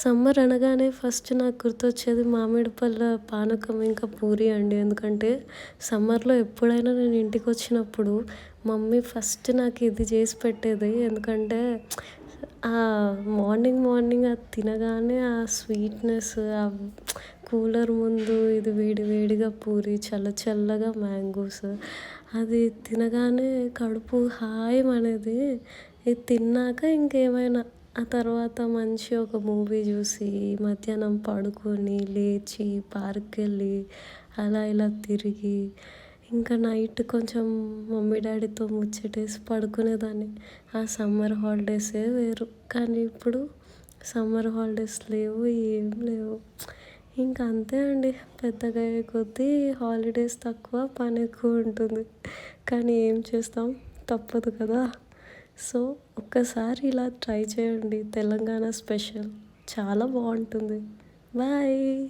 Summer అనగానే first నాకు గుర్తొచ్చేది మామిడి పళ్ళ పానకం ఇంకా పూరి అండి. ఎందుకంటే సమ్మర్లో ఎప్పుడైనా నేను ఇంటికి వచ్చినప్పుడు మమ్మీ ఫస్ట్ నాకు ఇది చేసి పెట్టేది. ఎందుకంటే ఆ మార్నింగ్ మార్నింగ్ అది తినగానే ఆ స్వీట్నెస్ ఆ కూలర్ ముందు ఇది వేడి వేడిగా పూరి చల్ల చల్లగా మ్యాంగోస్ అది తినగానే కడుపు హాయం అనేది. ఇది తిన్నాక ఇంకేమైనా ఆ తర్వాత మంచి ఒక మూవీ చూసి మధ్యాహ్నం పడుకొని లేచి పార్క్కి వెళ్ళి అలా ఇలా తిరిగి ఇంకా నైట్ కొంచెం మమ్మీ డాడీతో ముచ్చటేసి పడుకునేదాన్ని. ఆ సమ్మర్ హాలిడేసే వేరు. కానీ ఇప్పుడు సమ్మర్ హాలిడేస్ లేవు ఏం లేవు. ఇంకా అంతే అండి. పెద్దగా అయ్యే కొద్దీ హాలిడేస్ తక్కువ పని ఎక్కువ ఉంటుంది. కానీ ఏం చేస్తాం? తప్పదు కదా. సో ఒక్కసారి ఇలా ట్రై చేయండి తెలంగాణ స్పెషల్. చాలా బాగుంటుంది. బాయ్.